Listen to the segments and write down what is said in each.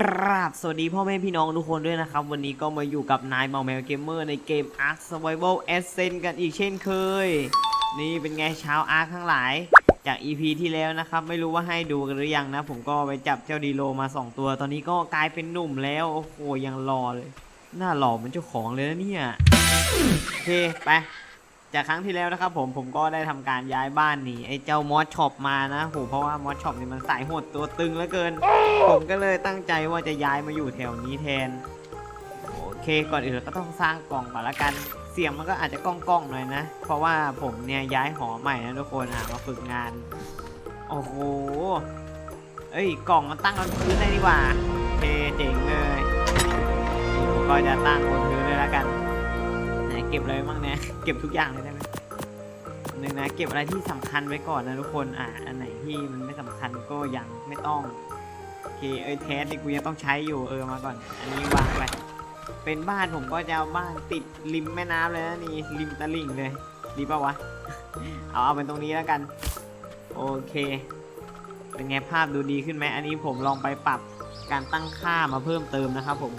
กราบสวัสดีพ่อแม่พี่น้องทุกคนด้วยนะครับ วันนี้ก็มาอยู่กับนายเมาแมวเกมเมอร์ในเกม Ark Survival Ascent กันอีกเช่นเคย นี่เป็นไงชาว Ark ทั้งหลาย จาก EP ที่แล้วนะครับ ไม่รู้ว่าให้ดูกันหรือยังนะ ผมก็ไปจับเจ้าดีโลมา 2 ตัว ตอนนี้ก็กลายเป็นหนุ่มแล้ว โอ้โหยังรอเลย หน้าหล่อเหมือนเจ้าของเลยนะเนี่ย โอเค ไป จากครั้งที่แล้วนะครับผมผมก็ได้ทำการย้ายบ้านหนีไอ้เจ้ามอสช็อปมานะโหเพราะว่ามอสช็อปนี่มันสายโหดตัวตึงเหลือเกิน ผมก็เลยตั้งใจว่าจะย้ายมาอยู่แถวนี้แทนโอเคก่อนอื่นเราก็ต้องสร้างกล่องก่อนละกัน เสียงมันก็อาจจะก้องๆหน่อยนะ เพราะว่าผมเนี่ยย้ายหอใหม่นะทุกคนอะมาฝึกงาน โอ้โหเอ้ยกล่องมันตั้งบนพื้นได้ดีกว่าโอเคเจ๋งเลยผมก็จะตั้งบนพื้นเลยละกันไหนเก็บอะไรบ้างเนี่ยเก็บทุกอย่างเลย หนึ่งนะเก็บอะไรที่สำคัญไว้ก่อนนะทุกคนอะอันไหนที่มันไม่สำคัญก็ยังไม่ต้องโอเคเอ้ยเทสนี่กูยังต้องใช้อยู่เออมาก่อน อันนี้วางไปเป็นบ้านผมก็จะเอาบ้านติดริมแม่น้ำเลยนะนี่ริมตะลิ่งเลยดีป่าวะเอาเอาเป็นตรงนี้แล้วกัน โอเค เป็นไงภาพดูดีขึ้นไหมอันนี้ผมลองไปปรับการตั้งค่ามาเพิ่มเติมนะครับผม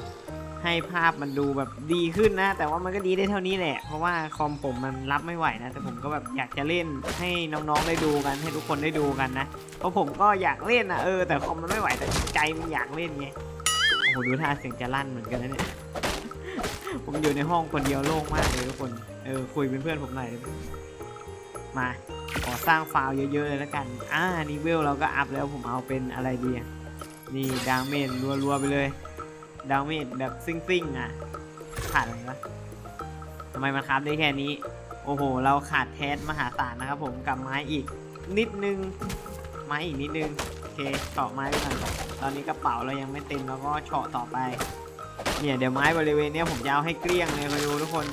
ให้ภาพมันดูแบบดีขึ้นนะ แต่ว่ามันก็ดีได้เท่านี้แหละ เพราะว่าคอมผมมันรับไม่ไหวนะ แต่ผมก็แบบอยากจะเล่นให้น้องๆได้ดูกัน ให้ทุกคนได้ดูกันนะ เพราะผมก็อยากเล่นอะเออ แต่คอมมันไม่ไหว แต่ใจมันอยากเล่นไง โอ้โหดูท่าเสียงจะลั่นเหมือนกันนะเนี่ย ผมอยู่ในห้องคนเดียวโล่งมากเลยทุกคน เออคุยเป็นเพื่อนผมหน่อย มาขอสร้างฟล์เยอะๆเลยแล้วกัน อ่านี่เวลเราก็อัพแล้วผมเอาเป็นอะไรดี นี่ดาเมจรัวๆไปเลย ดาเมจแบบซิ่งๆอะ ขาดอะไรวะทำไมมันคราฟได้แค่นี้ โอ้โห เราขาดแทสมหาศาลนะครับผมกับไม้อีกนิดนึง ไม้อีกนิดนึง โอเคเฉาะไม้ไปก่อนตอนนี้กระเป๋าเรายังไม่เต็มแล้วก็เฉาะต่อไป เนี่ยเดี๋ยวไม้บริเวณเนี้ยผมจะเอาให้เกลี้ยงเลยมาดูทุกคน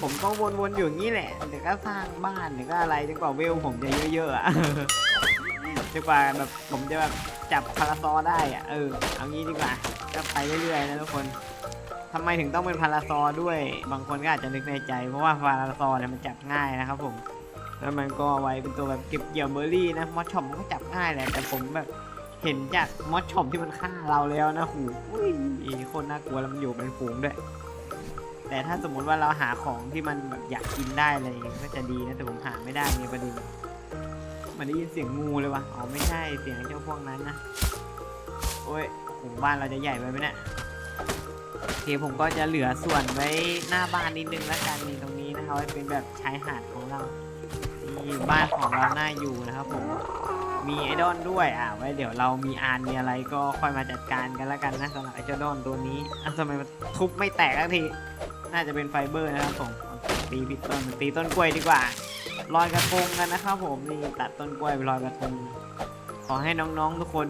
ผมก็วนๆอยู่อย่างนี้แหละ เดี๋ยวก็สร้างบ้านเดี๋ยวก็อะไรจนกว่าเวลผมจะเยอะๆอะจนกว่าแบบผมจะแบบจับพาราซอได้อะเออเอางี้ดีกว่า ก็ไปเรื่อยๆนะทุกคนทำไมถึงต้องเป็นพาราซอด้วย บางคนก็อาจจะนึกในใจ เพราะว่าพาราซอเนี่ยมันจับง่ายนะครับผม แล้วมันก็ไว้เป็นตัวแบบเก็บเกี่ยวเบอร์รี่นะ มอสช็อปมันก็จับง่ายแหละ แต่ผมแบบเห็นจากมอสช็อปที่มันฆ่าเราแล้วนะหูอุ้ยโคนน่ากลัวแล้วมันอยู่เป็นฝูงด้วย แต่ถ้าสมมุติว่าเราหาของที่มันแบบอยากกินได้อะไรอย่างเงี้ยก็จะดีนะ แต่ผมหาไม่ได้ในประเด็นมันได้ยินเสียงงูเลยวะอ๋อไม่ใช่เสียงเจ้าพวกนั้นนะ โอ้ย โหบ้านเราจะใหญ่ไปไหมเนี่ยโอเคผมก็จะเหลือส่วนไว้หน้าบ้านนิดนึงแล้วกันนี่ตรงนี้นะครับไว้เป็นแบบชายหาดของเรานี่บ้านของเราน่าอยู่นะครับผมมีไอดอนด้วยอะไว้เดี๋ยวเรามีอานมีอะไรก็ค่อยมาจัดการกันแล้วกันนะสำหรับไอเจ้าดอนตัวนี้อะทำไมมันทุบไม่แตกสักทีน่าจะเป็นไฟเบอร์นะครับผมตีผิดต้นตีต้นกล้วยดีกว่าลอยกระทงกันนะครับผมนี่ตัดต้นกล้วยไปลอยกระทง อให้น้องๆทุกคน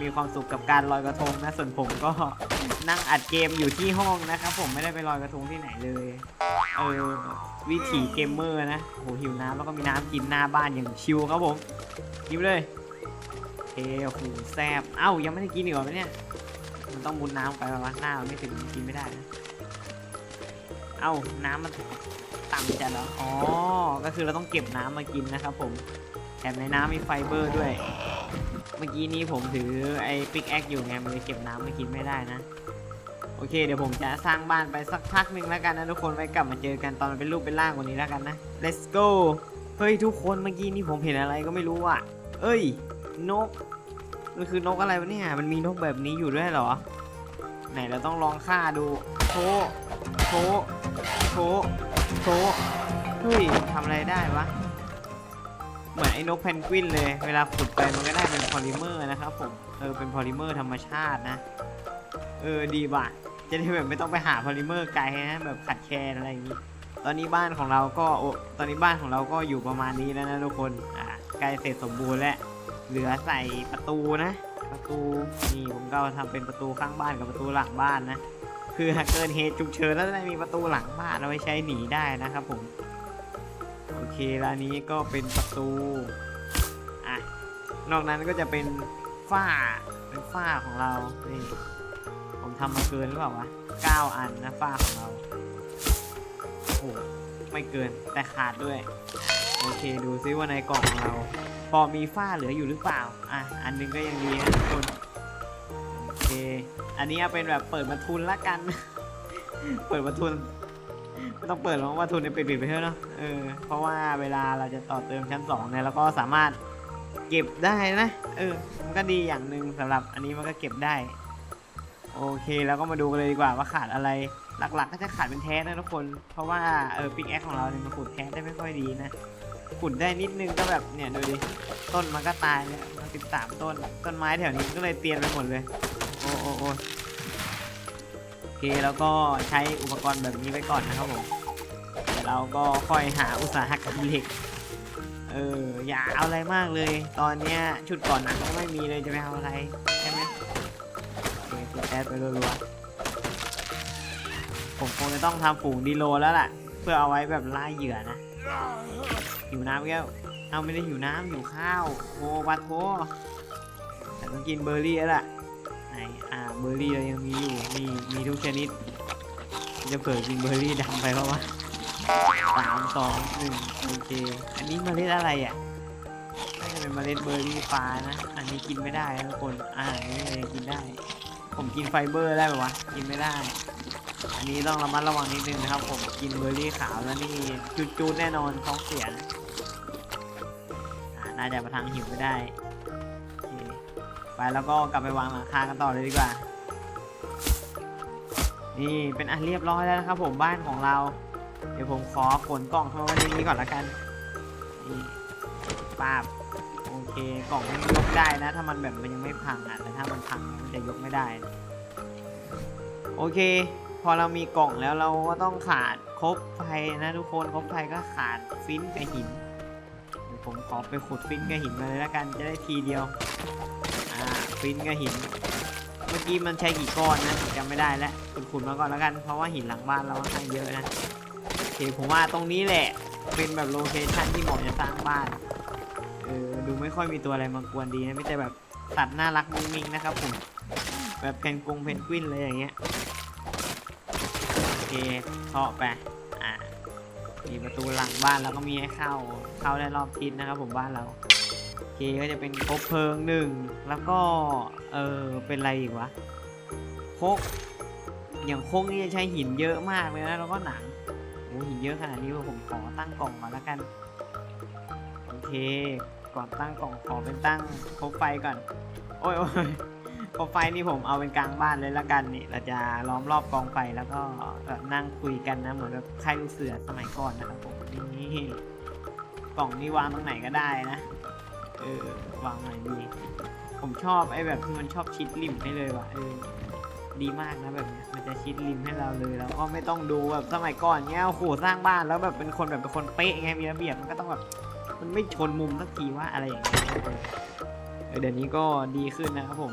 มีความสุขกับการลอยกระทงนะ ส่วนผมก็นั่งอัดเกมอยู่ที่ห้องนะครับ ผมไม่ได้ไปลอยกระทงที่ไหนเลย เออวิถีเกมเมอร์นะโหหิวน้ำแล้วก็มีน้ำกินหน้าบ้านอย่างชิลครับผมกินเลยเอ้โหแซบเอ้ายังไม่ได้กินอีกเหรอเนี่ยมันต้องมุนน้ำไปวะหน้ามันไม่ถึงกินไม่ได้นะเอ้าน้ำมันต่ำจัดเหรออ๋อก็คือเราต้องเก็บน้ำมากินนะครับผม แถมในน้ำมีไฟเบอร์ด้วย เมื่อกี้นี้ผมถือไอ้ปิกแอคอยู่ไงมันเลยเก็บน้ำไมากินไม่ได้นะ โอเค เดี๋ยวผมจะสร้างบ้านไปสักพักหนึ่งแล้วกันนะทุกคนไว้กลับมาเจอกันตอนมันเป็นรูปเป็นร่างกว่านี้แล้วกันนะ let's go เฮ้ยทุกคนเมื่อกี้นี้ผมเห็นอะไรก็ไม่รู้อะ เอ้ย นก มันคือนกอะไรวะเนี่ย มันมีนกแบบนี้อยู่ด้วยเหรอ ไหนเราต้องลองฆ่าดูโชว์โชว์โชว์โชว์เฮ้ยทำอะไรได้วะ เหมือนไอ้นกเพนกวินเลย เวลาขุดไปมันก็ได้เป็นพอลิเมอร์นะครับผม เออเป็นพอลิเมอร์ธรรมชาตินะ เออดีว่ะ จะได้แบบไม่ต้องไปหาพอลิเมอร์ไกลนะแบบขัดแคลนอะไรอย่างนี้ ตอนนี้บ้านของเราก็โอตอนนี้บ้านของเราก็อยู่ประมาณนี้แล้วนะทุกคน อ่าใกล้เสร็จสมบูรณ์แล้ว เหลือใส่ประตูนะ ประตูนี่ผมก็ทำเป็นประตูข้างบ้านกับประตูหลังบ้านนะคือหากเกิดเหตุฉุกเฉินแล้วจะได้มีประตูหลังบ้านเอาไว้ใช้หนีได้นะครับผม เคแล้วอันนี้ก็เป็นประตู อะ นอกนั้นก็จะเป็นฝ้า เป็นฝ้าของเรา นี่ ผมทำมาเกินหรือเปล่าวะ9อันนะฝ้าของเรา โอ้โห ไม่เกิน แต่ขาดด้วย โอเค ดูซิว่าในกล่องของเรา พอมีฝ้าเหลืออยู่หรือเปล่า อะ อันนึงก็ยังดีนะทุกคน โอเค อันนี้เอาเป็นแบบเปิดมาทุนละกัน เปิดมาทุน ต้องเปิดหรอกว่าทุนเนี่ยปิดๆไปเถอะเนาะเออเพราะว่าเวลาเราจะต่อเติมชั้นสองเนี่ยเราก็สามารถเก็บได้นะ เออ มันก็ดีอย่างหนึ่งสำหรับอันนี้มันก็เก็บได้ โอเคแล้วก็มาดูกันเลยดีกว่าว่าขาดอะไรหลักๆ ก็จะขาดเป็นแท้นะทุกคน เพราะว่าเออปิกแอคของเราเนี่ยมันขุดแท้ได้ไม่ค่อยดีนะขุดได้นิดนึงก็แบบเนี่ยดูดิต้นมันก็ตายเนี่ยมันสิบสามต้นต้นไม้แถวนี้ก็เลยเตียนไปหมดเลย โอ้โอ้โอ้ เคแล้วก็ใช้อุปกรณ์แบบนี้ไว้ก่อนนะครับผมเดี๋ยวเราก็ค่อยหาอุตสาหกรรมเหล็กเอออย่าเอาอะไรมากเลย ตอนเนี้ยชุดก่อนหนังก็ไม่มีเลยจะไปเอาอะไรใช่ไหมโอเคกดแอดไปรัวๆผมคงจะต้องทำฝูงดีโลแล้วล่ะ เพื่อเอาไว้แบบล่าเหยื่อนะหิวน้ำแก้วเอาไม่ได้หิวน้ำหิวข้าวโอ้บัดโทแต่ต้องกินเบอร์รี่แล้วล่ะ ไหนอ่าเบอร์รี่เรายังมีอยู่มีมีทุกชนิด จะเผลอกินเบอร์รี่ดำไปเพราะว่าสามสองหนึ่งโอเคอันนี้เมล็ดอะไรอะน่าจะเป็นเมล็ดเบอร์รี่ฟ้านะอันนี้กินไม่ได้นะทุกคนอ่าอันนี้เลยกินได้ ผมกินไฟเบอร์ได้ไหมวะกินไม่ได้ อันนี้ต้องระมัดระวังนิดนึงนะครับ ผมกินเบอร์รี่ขาวแล้วนี่จุดๆแน่นอนท้องเสียนะอ่าน่าจะทางหิวไม่ได้ ไปแล้วก็กลับไปวางหลังคากันต่อเลยดีกว่า นี่เป็นอันเรียบร้อยแล้วนะครับ ผมบ้านของเรา เดี๋ยวผมขอขนกล่องเข้ามาไว้ในนี้ก่อนละกันนี่ปาบโอเคกล่องมันยกได้นะ ถ้ามันแบบมันยังไม่พังอะแต่ถ้ามันพังมันจะยกไม่ได้ โอเค พอเรามีกล่องแล้วเราก็ต้องขาดครบไฟนะทุกคนครบไฟก็ขาดฟินกับหิน เดี๋ยวผมขอไปขุดฟินกับหินมาเลยแล้วกันจะได้ทีเดียว ฟินกับหิน เมื่อกี้มันใช้กี่ก้อนนะจำไม่ได้แล้วขุดขุดมาก่อนแล้วกัน เพราะว่าหินหลังบ้านเราค่อนข้างเยอะนะโอเคผมว่าตรงนี้แหละ เป็นแบบโลเคชั่นที่เหมาะจะสร้างบ้าน เออ ดูไม่ค่อยมีตัวอะไรมากวนดีนะไม่ใช่แบบสัตว์น่ารักมุ้งมิ้งนะครับผม แบบเพนกงเพนกวินเลยอย่างเงี้ย โอเคเคาะไป อ่ามีประตูหลังบ้านแล้วก็มีให้เข้า เข้าได้รอบทิศนะครับผมบ้านเรา เคก็จะเป็นคบเพลิงหนึ่งแล้วก็เออเป็นอะไรอีกวะโคกอย่างโคกนี่จะใช้หินเยอะมากเลยนะแล้วก็หนังโอ้หินเยอะขนาดนี้ผมขอตั้งกล่องก่อนแล้วกันโอเคก่อนตั้งกล่องขอเป็นตั้งคบไฟก่อน โอ้ยโอ้ยครบไฟนี่ผมเอาเป็นกลางบ้านเลยละกันนี่เราจะล้อมรอบกองไฟแล้วก็แบบนั่งคุยกันนะเหมือนแบบค่ายลูกเสือสมัยก่อนนะครับผมนี่กล่องนี่วางตรงไหนก็ได้นะ เออวางไหนดีผมชอบไอ้แบบที่มันชอบชิดริมให้เลยว่ะเออดีมากนะแบบเนี้ยมันจะชิดริมให้เราเลยแล้วก็ไม่ต้องดูแบบสมัยก่อนเนี้ยโอ้โหสร้างบ้านแล้วแบบเป็นคนแบบเป็นคนเป๊ะไงมีระเบียบมันก็ต้องแบบมันไม่ชนมุมสักทีว่าอะไรอย่างเงี้ยเออเออเดี๋ยวนี้ก็ดีขึ้นนะครับผม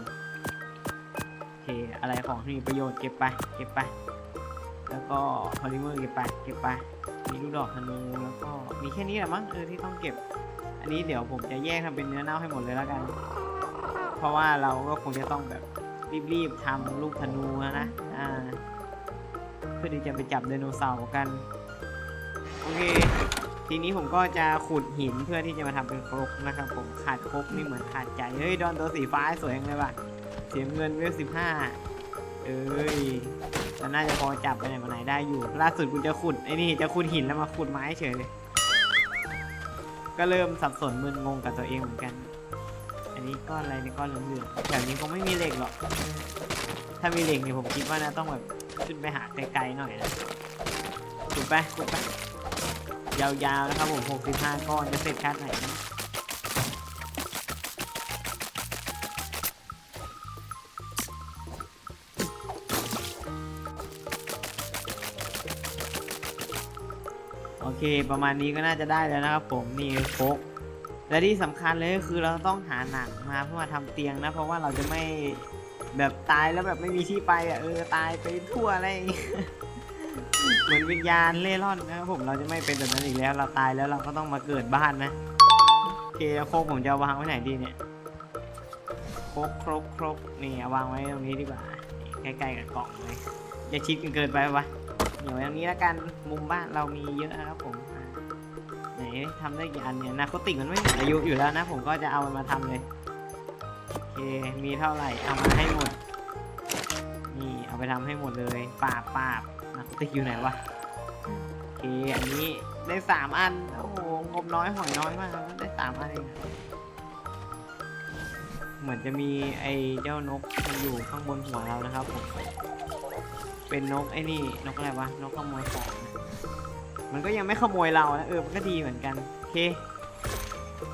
โอเคอะไรของที่มีประโยชน์เก็บไปเก็บไป แล้วก็พอลิเมอร์เก็บไปเก็บไปมีลูกดอกธนูแล้วก็มีแค่นี้แหละมั้งเออที่ต้องเก็บ อันนี้เดี๋ยวผมจะแยกทำเป็นเนื้อเน่าให้หมดเลยแล้วกัน เพราะว่าเราก็คงจะต้องแบบรีบๆทำลูกธนูนะอ่าเพื่อที่จะไปจับไดโนเสาร์กัน โอเค ทีนี้ผมก็จะขุดหินเพื่อที่จะมาทำเป็นครกนะครับ ผมขาดครกนี่เหมือนขาดใจเฮ้ยดอนตัวสีฟ้าสวยจังเลยว่ะเสียเงินเวลสิบห้าเอ้ยแต่น่าจะพอจับไปไหนมาไหนได้อยู่ ล่าสุดกูจะขุดไอ้นี่จะขุดหินแล้วมาขุดไม้เฉยเลย ก็เริ่มสับสนมึนงงกับตัวเองเหมือนกัน อันนี้ก้อนอะไรนี่ก้อนเหลืองๆแบบนี้คงไม่มีเหล็กหรอก ถ้ามีเหล็กเนี่ยผมคิดว่านะต้องแบบขึ้นไปหาไกลๆหน่อยนะขุดไปขุดไปยาวๆนะครับผม65ก้อนจะเสร็จแค่ไหนนะ เคประมาณนี้ก็น่าจะได้แล้วนะครับผมนี่โคกและที่สำคัญเลยก็คือเราต้องหาหนังมาเพื่อมาทำเตียงนะ เพราะว่าเราจะไม่แบบตายแล้วแบบไม่มีที่ไปอะเออตายไปทั่วอะไรเงี้ยเหมือนวิญญาณเล่ร่อนนะครับผมเราจะไม่เป็นแบบนั้นอีกแล้วเราตายแล้วเราก็ต้องมาเกิดบ้านนะโอเคแล้วโคกผมจะวางไว้ไหนดีเนี่ยโคกครกครกนี่เอาวางไว้ตรงนี้ดีกว่าใกล้ๆกับกล่องเลยอย่าชิดกันเกินไปวะ เดี๋ยวไว้ตรงนี้ล้วกันมุมบ้านเรามีเยอะนะครับผมไหนทำได้กี่อันเนี่ยนาโคติกมันไม่หมดอายุอยู่แล้วนะ ผมก็จะเอามันมาทำเลยโอเคมีเท่าไหร่เอามาให้หมดนี่เอาไปทำให้หมดเลยปาบปาบนักติ๊กอยู่ไหนวะโอเคอันนี้ได้สามอันโอ้โหงบน้อยหอยน้อยมากครับได้สามอันเองเหมือนจะมีไอ้เจ้านกมันอยู่ข้างบนหัวเรานะครับผม เป็นนกไอ้นี่นกอะไรวะนกขโมยของมันก็ยังไม่ขโมยเรานะเออมันก็ดีเหมือนกันโอเค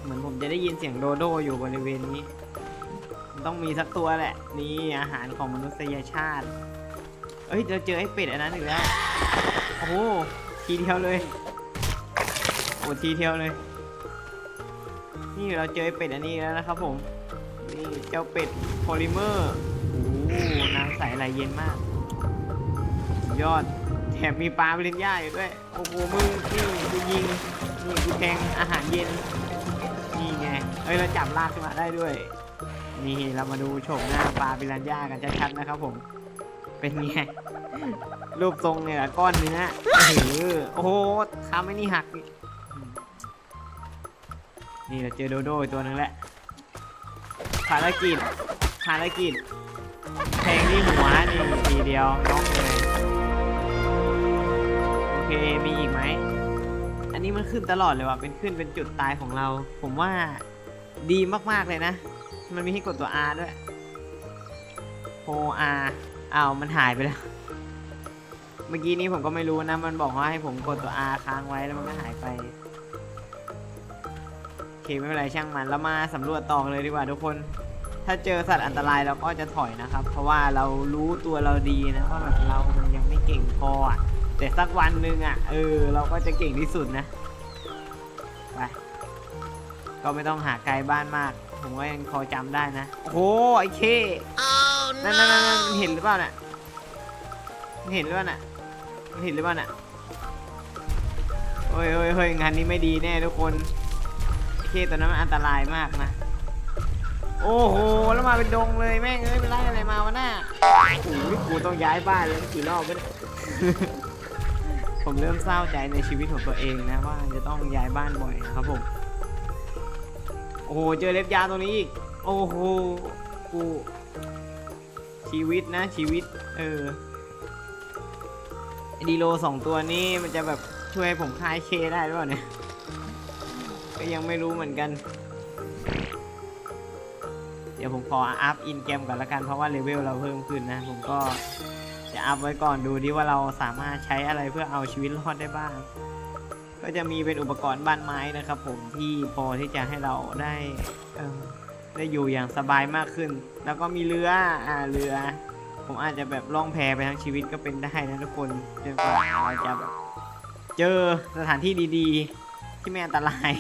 เหมือนผมจะได้ยินเสียงโดโดอยู่บริเวณนี้มันต้องมีสักตัวแหละ นี่อาหารของมนุษยชาติ เอ้ยเราเจอไอ้เป็ดอันนั้นอีกแล้ว โอ้โหทีเดียวเลย โอ้ทีเดียวเลย นี่เราเจอไอ้เป็ดอันนี้แล้วนะครับผม นี่เจ้าเป็ดโพลิเมอร์ โอ้หน้ำใสไหลเย็นมาก ยอดแถมมีปลาปริญญาอยู่ด้วย โอ้โห มึงนี่กูยิง นี่กูแทงอาหารเย็น นี่ไง เอ้ยเราจับลากขึ้นมาได้ด้วย นี่เรามาดูโฉมหน้าปลาปิรันย่ากันชัดๆนะครับผม เป็นไง รูปทรงเนี่ยก้อนเนื้อโอ้โหทำไอ้นี่หัก นี่เราเจอโดโดอีกตัวหนึงแล้วภารกิจภารกิจแทงที่หัวนี่ทีเดียวน็อก มันขึ้นตลอดเลยว่ะ เป็นขึ้นเป็นจุดตายของเรา ผมว่าดีมากๆเลยนะ มันมีให้กดตัว R ด้วยโพ R อ้าวมันหายไปแล้ว เมื่อกี้นี้ผมก็ไม่รู้นะ มันบอกว่าให้ผมกดตัว R ค้างไว้แล้วมันก็หายไปโอเคไม่เป็นไรช่างมัน แล้วมาสำรวจต่อเลยดีกว่าทุกคน ถ้าเจอสัตว์อันตรายเราก็จะถอยนะครับ เพราะว่าเรารู้ตัวเราดีนะว่าแบบเรามันยังไม่เก่งพออะแต่สักวันหนึ่งอะ เออ เราก็จะเก่งที่สุดนะ ก็ไม่ต้องหาไกลบ้านมาก ผมว่ายังพอจำได้นะ โอ้โหไอ้เคนั่นนั่นนั่นมันเห็นหรือเปล่าน่ะมันเห็นหรือเปล่าน่ะมันเห็นหรือเปล่าน่ะเฮ้ยเฮ้ยเฮ้ยงานนี้ไม่ดีแน่ทุกคนไอ้เคตัวนั้นมันอันตรายมากนะ โอ้โหแล้วมาเป็นดงเลยแม่งเอ้ยไปไล่อะไรมาวะน่าโอ้โหกูต้องย้ายบ้านเลยกี่รอบก็ได้ผมเริ่มเศร้าใจในชีวิตของตัวเองนะว่าจะต้องย้ายบ้านบ่อยนะครับผม โอ้โห เจอเล็บยาวตรงนี้อีก โอ้โห กู ชีวิตนะ ชีวิต เออ ดีโลสองตัวนี้มันจะแบบช่วยให้ผมคลายเคได้หรือเปล่าเนี่ย ก็ยังไม่รู้เหมือนกัน เดี๋ยวผมขออัพอินเกมก่อนละกันเพราะว่าเลเวลเราเพิ่มขึ้นนะ ผมก็จะอัพไว้ก่อนดูดิว่าเราสามารถใช้อะไรเพื่อเอาชีวิตรอดได้บ้าง ก็จะมีเป็นอุปกรณ์บ้านไม้นะครับผมที่พอที่จะให้เราได้ได้อยู่อย่างสบายมากขึ้น แล้วก็มีเรืออ่าเรือ ผมอาจจะแบบล่องแพไปทั้งชีวิตก็เป็นได้นะทุกคนจนกว่าเราจะแบบเจอสถานที่ดีๆ ที่ไม่อันตราย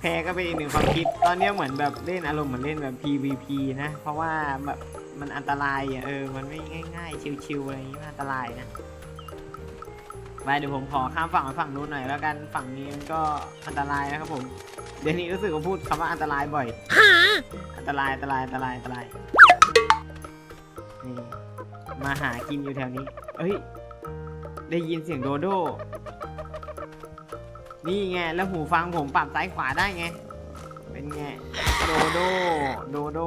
แพก็เป็นอีกหนึ่งความคิด ตอนนี้เหมือนแบบเล่นอารมณ์เหมือนเล่นแบบ PVP นะ เพราะว่าแบบมันอันตรายอะเออ มันไม่ง่ายๆ ชิวๆอะไรอย่างงี้อันตรายนะ ไปเดี๋ยวผมขอข้ามฝั่งไปฝั่งนู้นหน่อยแล้วกันฝั่งนี้มันก็อันตรายนะครับผม เดี๋ยวนี้รู้สึกว่าพูดคำว่าอันตรายบ่อยอันตรายอันตรายอันตรายอันตรายนี่มาหากินอยู่แถวนี้เอ้ย ได้ยินเสียงโดโด นี่ไงแล้วหูฟังผมปรับซ้ายขวาได้ไง เป็นไงโดโดโดโด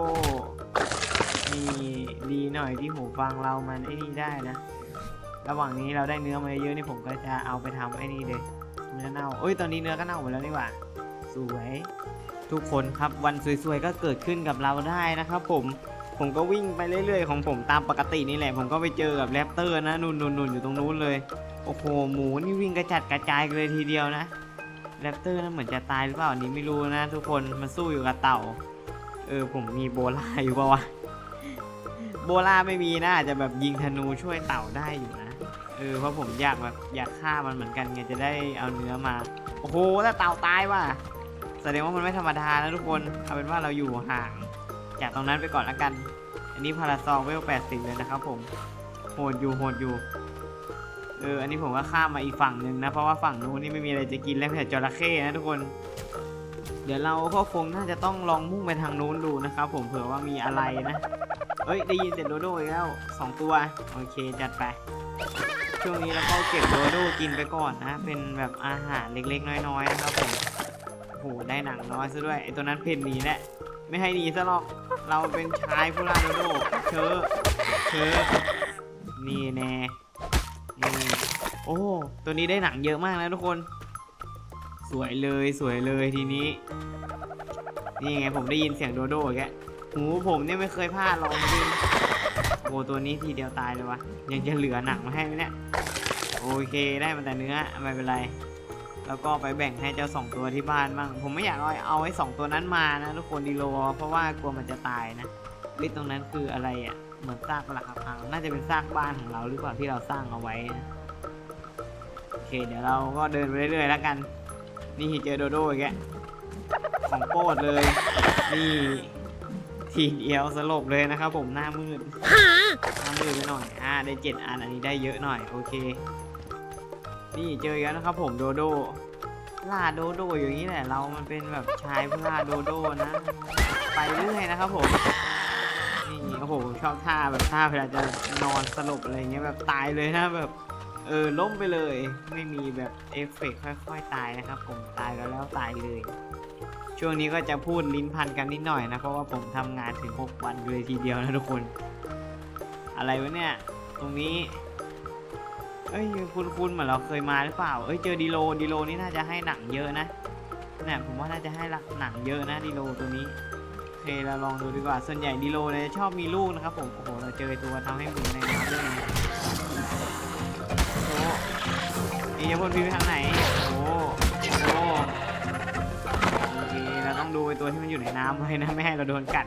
นี่ดีหน่อยที่หูฟังเรามันไอ้นี่ได้นะ ระหว่างนี้เราได้เนื้อมาเยอะนี่ผมก็จะเอาไปทำไอ้นี่เลยเนื้อเน่าเอ้ยตอนนี้เนื้อก็เน่าหมดแล้วนี่หว่าสวยทุกคนครับวันสวยๆก็เกิดขึ้นกับเราได้นะครับ ผมผมก็วิ่งไปเรื่อยๆของผมตามปกตินี่แหละ ผมก็ไปเจอกับแรปเตอร์นะนุ่นๆๆอยู่ตรงนู้นเลยโอ้โหหมูนี่วิ่งกระจัดกระจายเลยทีเดียวนะแรปเตอร์นั่นเหมือนจะตายหรือเปล่าอันนี้ไม่รู้นะ ทุกคนมันสู้อยู่กับเต่า เออผมมีโบลาอยู่ปะวะโบลาไม่มีนะอาจจะแบบยิงธนูช่วยเต่าได้อยู่นะ เออเพราะผมอยากแบบอยากฆ่ามันเหมือนกันไงจะได้เอาเนื้อมา โอ้โหแต่เต่าตายว่ะแสดงว่ามันไม่ธรรมดานะทุกคนเอาเป็นว่าเราอยู่ห่างจากตรงนั้นไปก่อนละกัน อันนี้พาราซอลเวล80เลยนะครับผมโหดอยู่โหดอยู่เอออันนี้ผมก็ข้ามมาอีกฝั่งหนึ่งนะเพราะว่าฝั่งนู้นนี่ไม่มีอะไรจะกินแล้วแต่จระเข้นะทุกคน เดี๋ยวเราก็คงน่าจะต้องลองมุ่งไปทางนู้นดูนะครับผมเผื่อว่ามีอะไรนะเอ้ยได้ยินเสียงโดโดอีกแล้วสองตัวโอเคจัดไป ช่วงนี้เราก็เก็บโดโดกินไปก่อนนะ เป็นแบบอาหารเล็กๆ น้อยๆนะครับผมโหได้หนังน้อยซะด้วยไอตัวนั้นเพ่นหนีแหละไม่ให้หนีซะหรอก เราเป็นชายผู้ล่าโดโดเชอเชอนี่แน่นี่โอ้ตัวนี้ได้หนังเยอะมากนะทุกคน สวยเลยสวยเลยทีนี้ นี่ไงผมได้ยินเสียงโดโด้อีกแกหูผมเนี่ยไม่เคยพลาดลองดิ โอ้ตัวนี้ทีเดียวตายเลยวะยังจะเหลือหนังมาให้ไหมเนี่ยโอเคได้มาแต่เนื้อไม่เป็นไร แล้วก็ไปแบ่งให้เจ้าสองตัวที่บ้านบ้างผมไม่อยากเอาเอาไอ้สองตัวนั้นมานะทุกคนดีโล เพราะว่ากลัวมันจะตายนะลิตรงนั้นคืออะไรอะเหมือนซากปลักหักพังน่าจะเป็นซากบ้านของเราหรือเปล่าที่เราสร้างเอาไว้นะโอเค เดี๋ยวเราก็เดินไปเรื่อยๆแล้วกัน นี่เจอโดโด้อีกแกของโปรดเลยนี่ ทีเดียวสลบเลยนะครับผมหน้ามืดหน้ามืดไปหน่อย อ่าได้เจ็ดอันอันนี้ได้เยอะหน่อยโอเค นี่เจอกแล้วนะครับผมโดโดล่าโดโดอย่างนี้แหละเรามันเป็นแบบชายผู้ล่าโดโดนะ ไปเรื่อยนะครับผมนี่โอ้โหชอบท่าแบบท่าเวลาจะนอนสลบอะไรเงี้ยแบบตายเลยนะแบบเออล้มไปเลย ไม่มีแบบเอฟเฟกค่อยๆตายนะครับผมตายแล้วแล้วตายเลย ช่วงนี้ก็จะพูดลิ้นพันกันนิดหน่อยนะ เพราะว่าผมทำงานถึง 6 วันเลยทีเดียวนะทุกคน อะไรวะเนี่ย ตรงนี้ เอ้ยคุณคุณเหมือนเราเคยมาหรือเปล่า เอ้ยเจอดีโลดีโลนี่น่าจะให้หนังเยอะนะเนี่ยผมว่าน่าจะให้หนังเยอะนะดีโลตัวนี้โอเคเราลองดูดีกว่าส่วนใหญ่ดีโลเนี่ยชอบมีลูกนะครับผมโอ้โหเราเจอตัวทำให้มือในน้ำด้วยนะโอ้นี่จะพ่นพิษไปทางไหนโอ้ ดูไอตัวที่มันอยู่ในน้ำไว้นะไม่ให้เราโดนกัด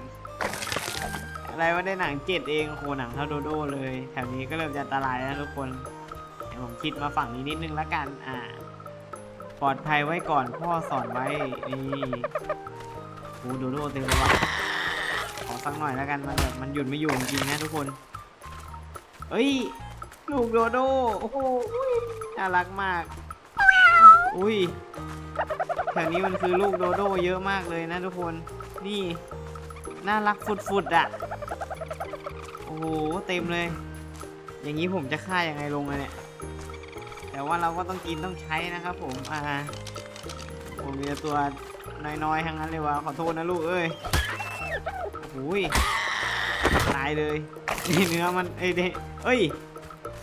อะไรว่าได้หนังเจ็ดเองโคหนังเท่าโดโดเลยแถวนี้ก็เริ่มจะอันตรายแล้วทุกคนเดี๋ยวผมคิดมาฝั่งนี้นิดนึงละกันอ่าปลอดภัยไว้ก่อนพ่อสอนไว้นี่โอ้โดโดเต็มเลยวะขอสักหน่อยแล้วกันมันแบบมันหยุดไม่อยู่จริงนะทุกคนเอ้ยลูกโดโดโอ้โหน่ารักมาก อุ้ย แถวนี้มันคือลูกโดโดเยอะมากเลยนะทุกคน นี่ น่ารักฟุดๆอะ โอ้โห เต็มเลย อย่างนี้ผมจะฆ่ายังไงลงเลยเนี่ย แต่ว่าเราก็ต้องกินต้องใช้นะครับผม อ่า ผมมีแต่ตัวน้อยๆ ทั้งนั้นเลยว่ะ ขอโทษนะลูกเอ้ยโอ้ย ตายเลยนี่เนื้อมัน เอ้ยเด้เอ้ย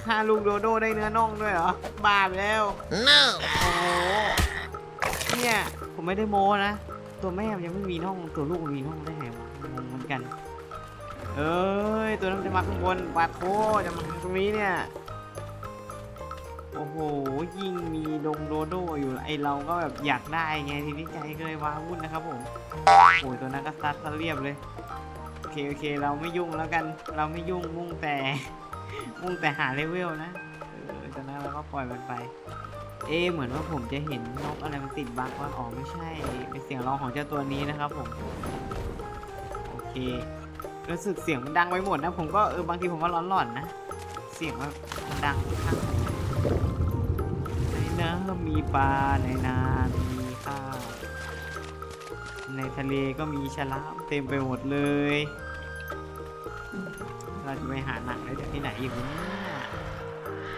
ฆ่าลูกโดโดได้เนื้อน่องด้วยเหรอ บาปแล้ว No! โอ้โห เนี่ย ผมไม่ได้โม้นะ ตัวแม่มันยังไม่มีน่องตัวลูกมันมีน่องได้ไงวะงงเหมือนกัน เอ้ย ตัวนั้นจะมาข้างบนปาโคจะมาตรงนี้เนี่ย โอ้โห ยิ่งมีดงโดโดอยู่ ไอเราก็แบบอยากได้ไงทีนี้ใจก็เลยว้าวุ่นนะครับผม โอ้ยตัวนั้นก็ซัดซะเรียบเลย โอเคโอเค เราไม่ยุ่งแล้วกัน เราไม่ยุ่งมุ่งแต่ มุ่งแต่หาเลเวลนะ เออตอนนั้นเราก็ปล่อยมันไป เอ๊เหมือนว่าผมจะเห็นนกอะไรมันติดบั๊กว่าอ๋อไม่ใช่ เป็นเสียงร้องของเจ้าตัวนี้นะครับผม โอเครู้สึกเสียงมันดังไปหมดนะ ผมก็เออบางทีผมก็ร้อนหลอนนะ เสียงมันดังข้างในน้ำมีปลาในนามีข้าวในทะเลก็มีฉลามเต็มไปหมดเลย เราจะไปหาหนังได้จากที่ไหนอีกวะเนี่ย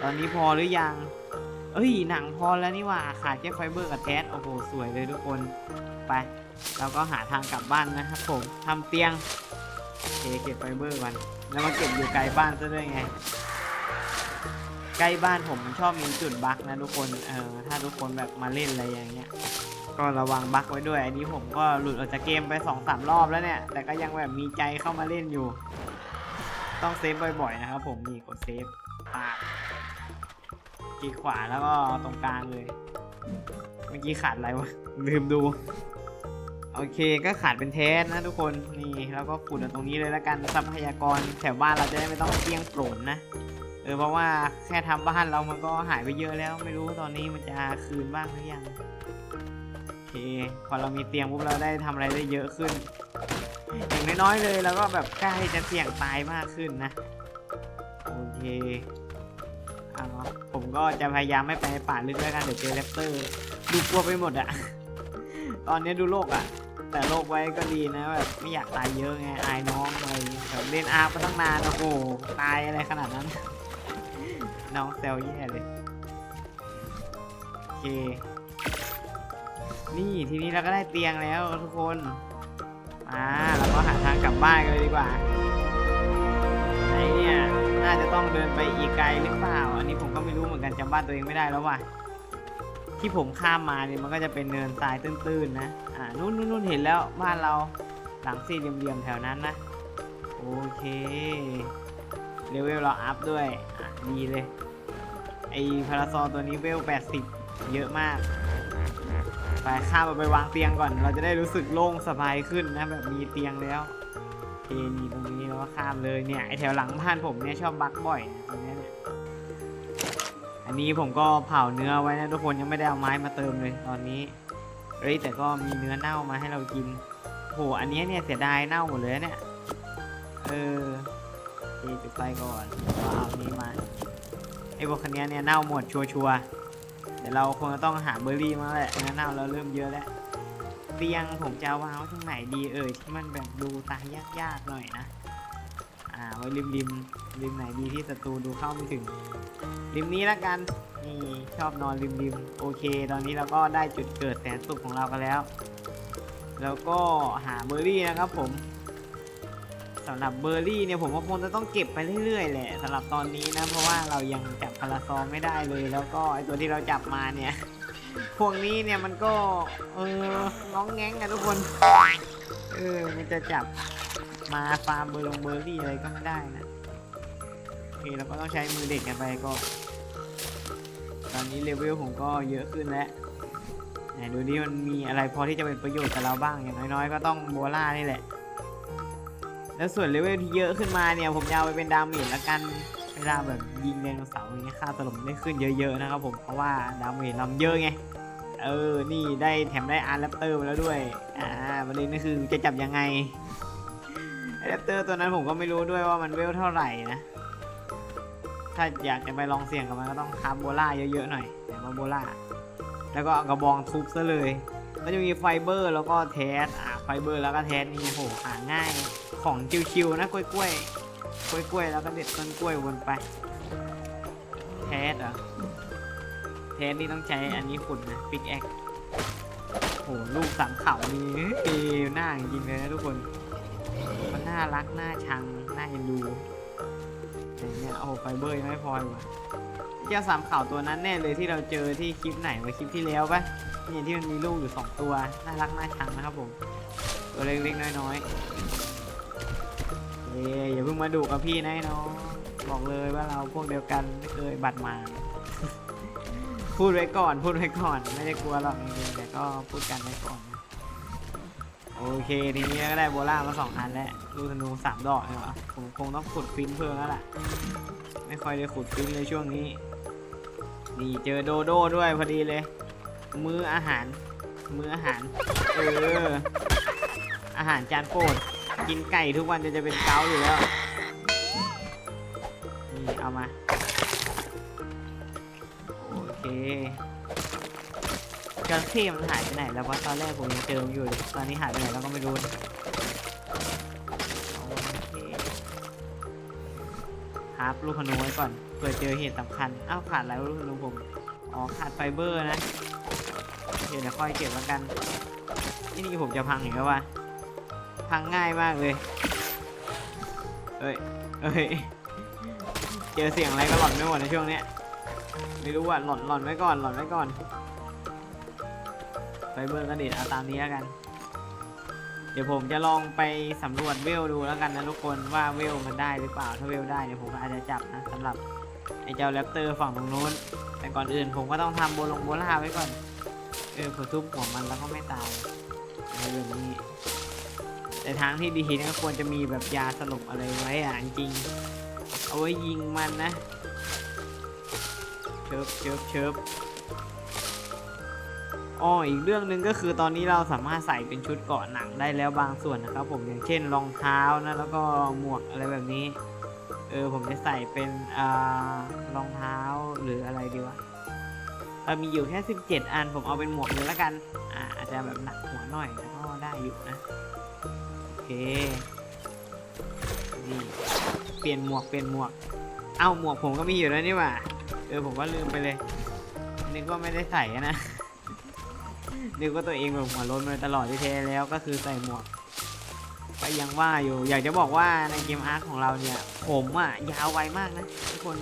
ตอนนี้พอหรือยัง เอ้ย หนังพอแล้วนี่หว่า ขาดแค่ไฟเบอร์กับแก๊สโอ้โห สวยเลยทุกคน ไป เราก็หาทางกลับบ้านนะครับผมทำเตียงเคเก็บไฟเบอร์ก่อนแล้วมาเก็บอยู่ไกลบ้านซะด้วยไง ใกล้บ้านผมมันชอบมีจุดบั๊กนะทุกคน เออ ถ้าทุกคนแบบมาเล่นอะไรอย่างเงี้ย ก็ระวังบั๊กไว้ด้วย อันนี้ผมก็หลุดออกจากเกมไปสองสามรอบแล้วเนี่ย แต่ก็ยังแบบมีใจเข้ามาเล่นอยู่ ต้องเซฟบ่อยๆนะครับผมนี่กดเซฟปาดคลิ กีขวาแล้วก็ตรงกลางเลย เมื่อกี้ขาดอะไรวะ ลืมดู โอเคก็ขาดเป็นแท้นะทุกคน นี่แล้วก็ขุดตรงนี้เลยแล้วกันทรัพยากรแถวบ้านเราจะได้ไม่ต้องเกลี้ยงโปร่งนะ เออเพราะว่าแค่ทำบ้านเรามันก็หายไปเยอะแล้ว ไม่รู้ตอนนี้มันจะคืนบ้างหรือยัง โอเค พอเรามีเตียงปุ๊บเราได้ทำอะไรได้เยอะขึ้น อย่างน้อยๆเลยเราก็แบบใกล้จะเสี่ยงตายมากขึ้นนะ โอเค เอาผมก็จะพยายามไม่ไปในป่าลึกแล้วกันเดี๋ยวเจอแรปเตอร์ดูกลัวไปหมดอะตอนนี้ดูโลกอะแต่โลกไว้ก็ดีนะแบบไม่อยากตายเยอะไงอายน้องอะไรอย่างเงี้ยแบบเล่นอาร์มาตั้งนานโอ้โหตายอะไรขนาดนั้น น้องเซลแย่เลยโอเค นี่ทีนี้เราก็ได้เตียงแล้วทุกคนอ่าเราก็หาทางกลับบ้านกันเลยดีกว่า น่าจะต้องเดินไปอีกไกลหรือเปล่า อันนี้ผมก็ไม่รู้เหมือนกันจำบ้านตัวเองไม่ได้แล้วว่ะ ที่ผมข้ามมาเนี่ยมันก็จะเป็นเนินทรายตื้นๆนะ อ่า นู่นนู่นนเห็นแล้วบ้านเราหลังสี่เหลี่ยมๆแถวนั้นนะ โอเค เลเวลเราอัพด้วย อะ ดีเลย ไอพาราซอตัวนี้เวล 80 เยอะมาก ไปข้ามเอาไปวางเตียงก่อน เราจะได้รู้สึกโล่งสบายขึ้นนะแบบมีเตียงแล้ว เคนี่ตรงนี้เราก็ข้ามเลยเนี่ยไอแถวหลังบ้านผมเนี่ยชอบบักบ่อยนะตรงนี้เนี่ยอันนี้ผมก็เผาเนื้อไว้นะทุกคนยังไม่ได้เอาไม้มาเติมเลยตอนนี้เฮ้ยแต่ก็มีเนื้อเน่ามาให้เรากินโหอันนี้เนี่ยเสียดายเน่าหมดเลยเนี่ยเออโอเคจุดไฟก่อนก็เอาอันนี้มาไอ้พวกคันนี้ยเนี่ยเน่าหมดชัวร์ๆเดี๋ยวเราคงจะต้องหาเบอร์รี่มาแหละเนื้อเน่าเราเริ่มเยอะแล้ว เตียงผมจะเอาวางไว้ตรงไหนดีเอ่ยที่มันแบบดูตายยากๆหน่อยนะ อ่าไว้ริมริมริมไหนดีที่ศัตรูดูเข้าไม่ถึง ริมนี้ละกันนี่ชอบนอนริมริมโอเค ตอนนี้เราก็ได้จุดเกิดแสนสุขของเรากันแล้ว แล้วก็หาเบอร์รี่นะครับผมสำหรับเบอร์รี่เนี่ยผมก็คงจะต้องเก็บไปเรื่อยๆแหละสำหรับตอนนี้นะเพราะว่าเรายังจับพาราซอไม่ได้เลย แล้วก็ไอตัวที่เราจับมาเนี่ย พวกนี้เนี่ยมันก็เออน้องแง้งอะทุกคน เออมันจะจับมาฟาร์มเบอร์ลงเบอร์รี่อะไรก็ไม่ได้นะโอเคเราก็ต้องใช้มือเด็กกันไปก็ ตอนนี้เลเวลผมก็เยอะขึ้นแล้วไหนดูดิมันมีอะไรพอที่จะเป็นประโยชน์กับเราบ้างอย่างน้อยๆก็ต้องโบล่านี่แหละ แล้วส่วนเลเวลที่เยอะขึ้นมาเนี่ย ผมจะเอาไปเป็นดาเมจละกันเวลาแบบยิงไดโนเสาอย่างเงี้ยค่าถล่มได้ขึ้นเยอะๆนะครับผมเพราะว่าดาเมจเราเยอะไง เออ นี่ได้แถมได้อาร์แรปเตอร์มาแล้วด้วย อ่าประเด็นก็คือจะจับยังไงอแรปเตอร์ตัวนั้นผมก็ไม่รู้ด้วยว่ามันเวลเท่าไหร่นะ ถ้าอยากจะไปลองเสี่ยงกับมันก็ต้องคาร์โบล่าเยอะๆหน่อยเดี๋ยวมาโบล่า แล้วก็กระบองทุบซะเลยก็จะมีไฟเบอร์แล้วก็แทส อ่า ไฟเบอร์แล้วก็แทสนี่โหหาง่าย ของชิวๆนะกล้วยๆกล้วยกล้วยๆแล้วก็เด็ดต้นกล้วยวนไป แทสเห รอแทสนี่ต้องใช้อันนี้ขุดนะปิกแอคโหลูกสามเข่านี่เอหน้าจริงเลยนะทุกคน มันน่ารักน่าชังน่าเอ็นดูแต่เนี่ยโอ้ไฟเบอร์ยังไม่พออีกว่ะเจ้าสามเข่าตัวนั้นแน่เลยที่เราเจอที่คลิปไหนวะคลิปที่แล้วปะเนี่ยที่มันมีลูกอยู่สองตัวน่ารักน่าชังนะครับผมตัวเล็กๆน้อยๆเอ้ยอย่าเพิ่งมาดุกับพี่นะไอ้น้องบอกเลยว่าเราพวกเดียวกันไม่เคยบัดหมา พูดไว้ก่อน พูดไว้ก่อน ไม่ได้กลัวหรอกจริงๆแต่ก็พูดกันไว้ก่อนนะโอเค ทีนี้ก็ได้โบล่ามาสองอันแล้วลูกธนูสามดอกเลยวะผมคงต้องขุดฟินเพิ่มแล้วล่ะ ไม่ค่อยได้ขุดฟินเลยช่วงนี้ นี่เจอโดโด้ด้วยพอดีเลย มื้ออาหาร มื้ออาหาร เออ อาหารจานโปรด กินไก่ทุกวันจะจะเป็นเกาอยู่แล้ว นี่เอามา โอเคจระเข้มันหายไปไหนแล้ววะตอนแรกผมยังเจอมันอยู่เลยตอนนี้หายไปไหนแล้วก็ไม่รู้นะโอเครับลูกขนูไว้ก่อนเผื่อเจอเหตุสำคัญอ้าวขาดอะไรวลูกขนูผมอ๋อขาดไฟเบอร์นะเคเดี๋ยวค่อยเก็บแล้วกันนี่นี่ผมจะพังอีกแล้ววะพังง่ายมากเลยเอ้ยเอ้ยเจอเสียงอะไรก็หลอนไม่หมดในช่วงเนี้ย ไม่รู้อะหล่อนหล่อนไว้ก่อนหล่อนไว้ก่อนไฟเบอร์กระด็ดเอาตามนี้แล้วกัน เดี๋ยวผมจะลองไปสำรวจเวลดูแล้วกันนะทุกคนว่าเวลมันได้หรือเปล่าถ้าเวลได้เดี๋ยวผมก็อาจจะจับนะสำหรับไอ้เจ้าแรปเตอร์ฝั่งตรงนู้น แต่ก่อนอื่นผมก็ต้องทำโบลงโบล่าไว้ก่อน เออเผื่อทุบหัวมันแล้วก็ไม่ตายอะไรแบบนี้ แต่ทางที่ดีนะควรจะมีแบบยาสลบอะไรไว้อะจริง เอาไว้ยิงมันนะ เชิบเชิบเชิบอ๋ออีกเรื่องหนึ่งก็คือตอนนี้เราสามารถใส่เป็นชุดเกาะหนังได้แล้วบางส่วนนะครับ ผมอย่างเช่นรองเท้านะแล้วก็หมวกอะไรแบบนี้ เออผมจะใส่เป็นอ่ารองเท้าหรืออะไรดีวะเรามีอยู่แค่ 17 อันผมเอาเป็นหมวกเลยแล้วกันอ่าอาจจะแบบหนักหัวหน่อยแต่ก็ได้อยู่นะโอเคนี่เปลี่ยนหมวกเปลี่ยนหมวก เอ้าหมวกผมก็มีอยู่แล้วนี่หว่า เออผมก็ลืมไปเลย นึกว่าไม่ได้ใส่นะ นึกว่าตัวเองแบบหัวล้นมาตลอดที่แท้แล้วก็คือใส่หมวกก็ยังว่าอยู่ อยากจะบอกว่าในเกมอาร์คของเราเนี่ย ผมอะยาวไวมากนะทุกคน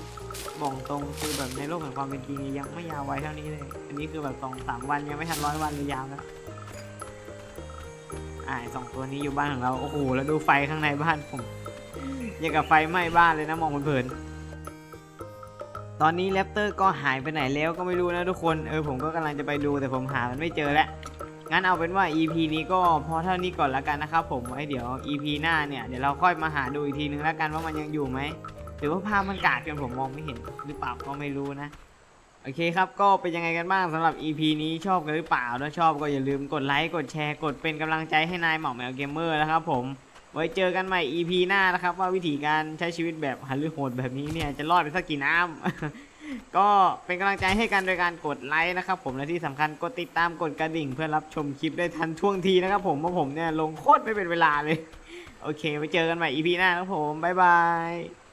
บอกตรงคือแบบในโลกแห่งความเป็นจริงยังไม่ยาวไวเท่านี้เลย อันนี้คือแบบสองสามวันยังไม่ทันร้อยวันเลยยาวแล้วอ่าสองตัวนี้อยู่บ้านของเรา โอ้โห แล้วดูไฟข้างในบ้านผมอย่างกับไฟไหม้บ้านเลยนะมองเผินๆ ตอนนี้แรปเตอร์ก็หายไปไหนแล้วก็ไม่รู้นะทุกคน เออผมก็กำลังจะไปดูแต่ผมหามันไม่เจอแล้ว งั้นเอาเป็นว่า EP นี้ก็พอเท่านี้ก่อนละกันนะครับผมไว้เดี๋ยว EP หน้าเนี่ยเดี๋ยวเราค่อยมาหาดูอีกทีนึงแล้วกันว่ามันยังอยู่ไหมหรือว่าภาพมันกาดจนผมมองไม่เห็นหรือเปล่าก็ไม่รู้นะ โอเคครับก็เป็นยังไงกันบ้างสำหรับ EP นี้ชอบกันหรือเปล่าถ้าชอบก็อย่าลืมกดไลค์กดแชร์กดเป็นกำลังใจให้นายหมอแมวเกมเมอร์นะครับผม ไว้เจอกันใหม่ EP หน้านะครับ ว่าวิธีการใช้ชีวิตแบบฮันหรือโหดแบบนี้เนี่ยจะรอดไปสักกี่น้ำ ก็เป็นกำลังใจให้กันโดยการกดไลค์นะครับ ผมและที่สำคัญกดติดตามกดกระดิ่ง เพื่อรับชมคลิปได้ทันท่วงทีนะครับ ผมเพราะผมเนี่ยลงโคตรไม่เป็นเวลาเลย โอเค ไว้เจอกันใหม่ EP หน้าครับผมบ๊ายบาย